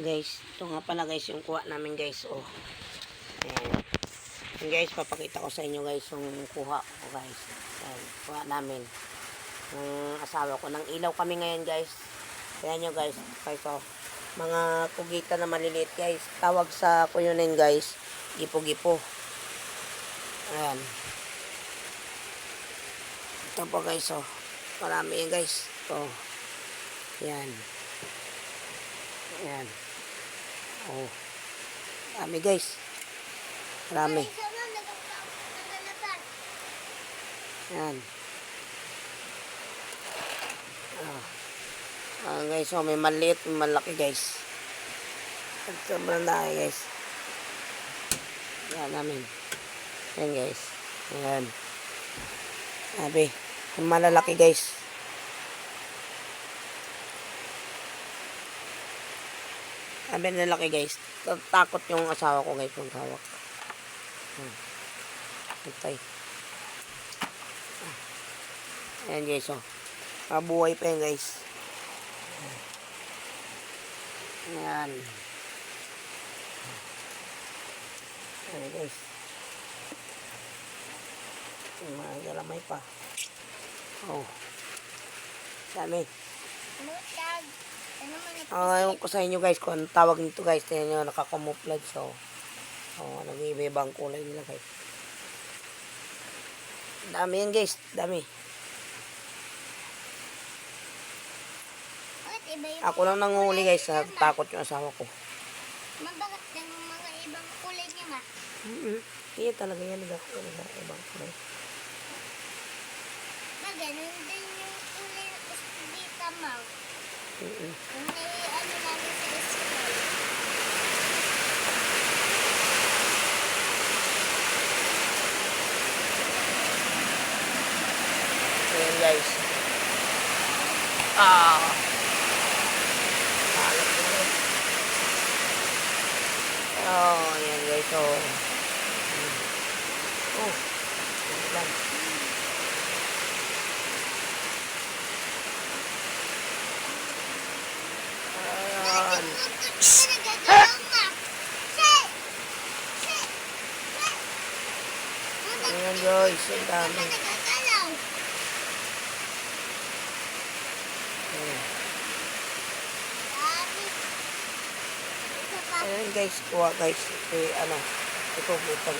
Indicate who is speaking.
Speaker 1: Guys, ito nga pala guys yung kuha namin guys. Oh. Ayan. Ayan, guys, papakita ko sa inyo guys yung kuha ko guys. Ayan, kuha namin. Ng asawa ko. Nang ilaw kami ngayon guys. Ayan nyo guys. Oh. Mga kugita na maliliit guys. Tawag sa kuyunin guys. Gipo-gipo. Ayan. Ito po guys, oh. Marami yan guys. Ito. Yan. Yan. Oh. Marami guys. Marami. Yan. Ah. Ah, guys, oh, may maliit, may malaki guys. Sobrang dami guys. Yan namin. Yan guys. Yan. Sabi, malalaki guys. Sabi na lalaki guys. Takot yung asawa ko guys yung hawak. Hmm. Patay. Ayan guys oh. Mabuhay pa yan guys. Ayan. Ayan guys. Yung mga galamay pa. Oh. Dami. Ah, ewan ko sa inyo guys kung anong tawag nito guys. Tingnan nyo, nakakamuflage. So, oh, nag-iiba ang kulay nila guys. Dami yan guys. Dami. Ako lang nanguhuli guys. sa Takot yung asawa ko.
Speaker 2: Mabagat ng mga ibang kulay niya ma.
Speaker 1: Mm-hmm. Iya talaga yan. Nag talaga. Ibang kulay.
Speaker 2: Maganon din yung kulay ng Espedita ma.
Speaker 1: Mm-hmm.
Speaker 2: School.
Speaker 1: Ayan guys. Ah. Oh, ayan guys. Oh. Hmm. Oh. Ayan
Speaker 2: Utot
Speaker 1: Ayan guys. Ang dami. Ayan. Guys. Kuha guys. Eh, ano. Ito. Ito.